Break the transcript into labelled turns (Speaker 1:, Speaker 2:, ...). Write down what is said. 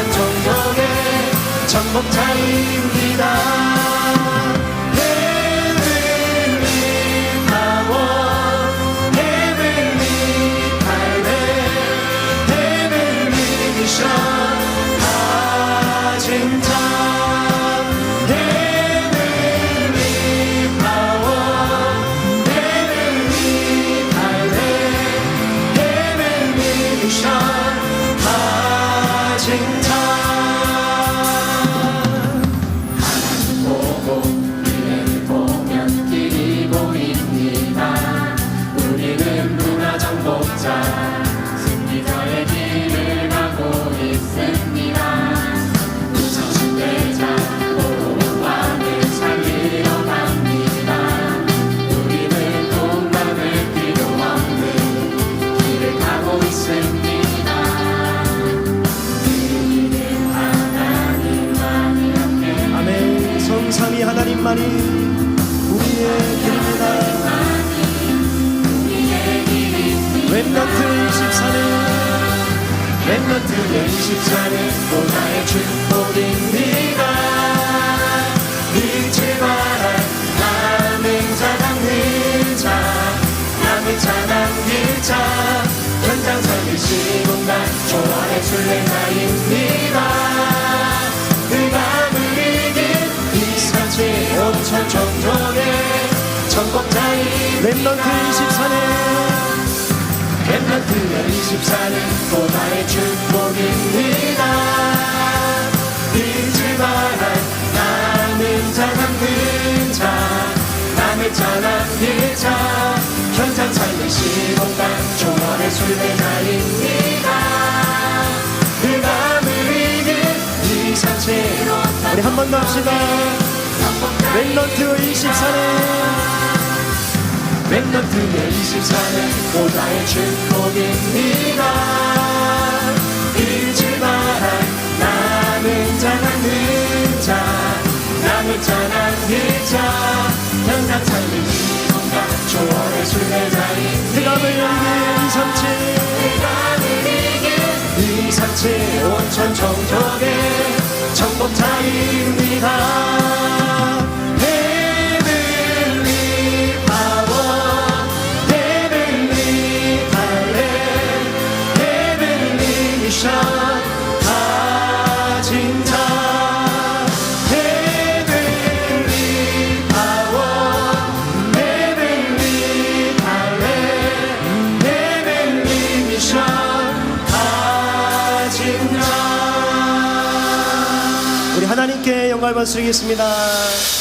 Speaker 1: 한정령의 정복자입니다. 만이
Speaker 2: 우리의 길입니다 랩런트 24는 랩런트 24는 보나의 축복입니다 믿지 마라 남은 자 남는 자 남은 자 남길 자. 현장 살기 시공간 조화의 순례자입니다 랩런트 24는 랩런트 24는 보나의 축복입니다. 잊지 마라 남은 자 남는 자 남을 자 남길 자. 현장 삶의 시공간 조화의 순례자입니다. 흑암을 이긴 이산치로 우리 한 번 더 합시다. 랩런트 24는 랩런트 24는 보다의 축복입니다. 잊지 마라 남은 자 남는 자 남은 자 남길 자. 현장 삶의 시공간 조화의 순례자인 흑암을 이긴 이삼치 흑암을 이긴 이 삼치 온천 정적의 정복자입 영광을 받드리겠습니다.